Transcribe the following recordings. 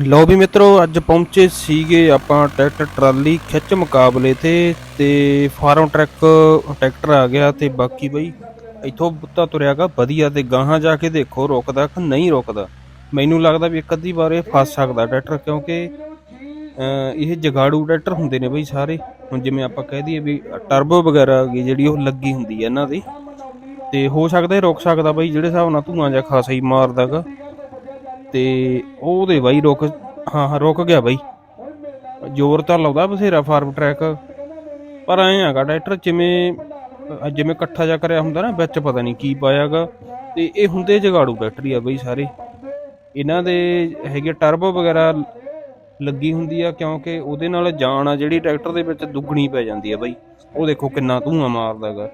ਲਓ ਵੀ ਮਿੱਤਰੋ, ਅੱਜ ਪਹੁੰਚੇ ਸੀਗੇ ਆਪਾਂ ਟਰੈਕਟਰ, ਟਰਾਲੀ ਖਿੱਚ ਮੁਕਾਬਲੇ ਤੇ ਤੇ ਫਾਰਮ ਟਰੱਕ ਟਰੈਕਟਰ ਆ ਗਿਆ ਤੇ ਬਾਕੀ ਬਈ ਇੱਥੋਂ ਬੁੱਤਾ ਤੁਰਿਆਗਾ, ਵਧੀਆ ਤੇ ਗਾਹਾਂ ਜਾ ਕੇ ਦੇਖੋ ਰੁਕਦਾ ਕਿ ਨਹੀਂ ਰੁਕਦਾ। ਮੈਨੂੰ ਲੱਗਦਾ ਵੀ ਇੱਕ ਅੱਧੀ ਵਾਰ ਇਹ ਫਸ ਸਕਦਾ ਟਰੈਕਟਰ ਕਿਉਂਕਿ ਇਹ ਜਗਾੜੂ ਟਰੈਕਟਰ ਹੁੰਦੇ ਨੇ ਬਈ ਸਾਰੇ। ਹੁਣ ਜਿਵੇਂ ਆਪਾਂ ਕਹਿ ਦਈਏ ਵੀ ਟਰਬੋ ਵਗੈਰਾ ਗਈ ਜਿਹੜੀ ਉਹ ਲੱਗੀ ਹੁੰਦੀ ਹੈ ਇਹਨਾਂ ਦੀ, ਤੇ ਹੋ ਸਕਦਾ ਇਹ ਰੁਕ ਸਕਦਾ ਬਈ, ਜਿਹੜੇ ਹਿਸਾਬ ਨਾਲ ਧੂਆਂ ਜਾਂ ਖਾਸਾ ਹੀ ਮਾਰਦਾਗਾ। ਤੇ ਉਹਦੇ ਬਾਈ ਰੁਕ, ਹਾਂ ਹਾਂ, ਰੁਕ ਗਿਆ ਬਾਈ। ਜ਼ੋਰ ਤਾਂ ਲਾਉਂਦਾ ਬਥੇਰਾ ਫਾਰਮ ਟਰੈਕ ਪਰ ਐ ਹੈਗਾ ਟਰੈਕਟਰ ਜਿਵੇਂ ਜਿਵੇਂ ਇਕੱਠਾ ਜਾ ਕਰਿਆ ਹੁੰਦਾ ਨਾ, ਵਿੱਚ ਪਤਾ ਨਹੀਂ ਕੀ ਪਾਇਆਗਾ। ਤੇ ਇਹ ਹੁੰਦੇ ਜਗਾੜੂ ਟਰੈਕਟਰ ਹੀ ਆ ਬਈ ਸਾਰੇ। ਇਹਨਾਂ ਦੇ ਹੈਗੇ ਟਰਬੋ ਵਗੈਰਾ ਲੱਗੀ ਹੁੰਦੀ ਆ, ਕਿਉਂਕਿ ਉਹਦੇ ਨਾਲ ਜਾਨ ਆ ਜਿਹੜੀ ਟਰੈਕਟਰ ਦੇ ਵਿੱਚ ਦੁੱਗਣੀ ਪੈ ਜਾਂਦੀ ਆ ਬਾਈ। ਉਹ ਦੇਖੋ ਕਿੰਨਾ ਧੂਆਂ ਮਾਰਦਾਗਾ।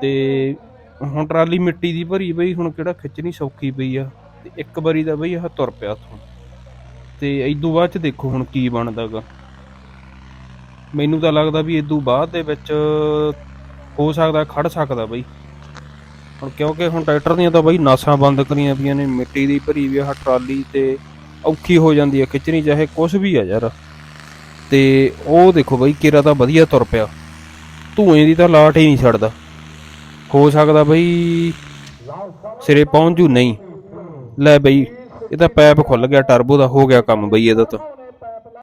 ਤੇ ਹੁਣ ਟਰਾਲੀ ਮਿੱਟੀ ਦੀ ਭਰੀ ਬਈ, ਹੁਣ ਕਿਹੜਾ ਖਿੱਚਣੀ ਸੌਖੀ ਪਈ ਆ। ਤੇ ਇੱਕ ਵਾਰੀ ਦਾ ਬਈ ਆਹ ਤੁਰ ਪਿਆ ਉੱਥੋਂ। ਤੇ ਇਦੋਂ ਬਾਅਦ ਚ ਦੇਖੋ ਹੁਣ ਕੀ ਬਣਦਾਗਾ। ਮੈਨੂੰ ਤਾਂ ਲੱਗਦਾ ਵੀ ਇਦੋਂ ਬਾਅਦ ਦੇ ਵਿੱਚ ਹੋ ਸਕਦਾ ਖੜ ਸਕਦਾ ਬਈ। ਹੁਣ ਕਿਉਂਕਿ ਹੁਣ ਟਰੈਕਟਰ ਦੀਆਂ ਤਾਂ ਬਈ ਨਾਸਾਂ ਬੰਦ ਕਰੀਆਂ ਪਈਆਂ ਨੇ, ਮਿੱਟੀ ਦੀ ਭਰੀ ਵੀ ਆਹ ਟਰਾਲੀ ਤੇ ਔਖੀ ਹੋ ਜਾਂਦੀ ਹੈ ਖਿੱਚਣੀ ਚਾਹੇ ਕੁਝ ਵੀ ਆ ਯਾਰ। ਤੇ ਉਹ ਦੇਖੋ ਬਈ ਕਿਰਾ ਤਾਂ ਵਧੀਆ ਤੁਰ ਪਿਆ। ਧੂਏ ਦੀ ਤਾਂ ਲਾਟ ਹੀ ਨਹੀਂ ਛੱਡਦਾ। ਹੋ ਸਕਦਾ ਬਈ ਸਿਰੇ ਪਹੁੰਚ ਜੂ, ਨਹੀਂ। ਲੈ ਬਈ, ਇਹ ਤਾਂ ਪੈਪ ਖੁੱਲ ਗਿਆ ਟਰਬੋ ਦਾ ਹੋ ਗਿਆ ਕੰਮ ਬਈ ਇਹਦਾ ਤਾਂ।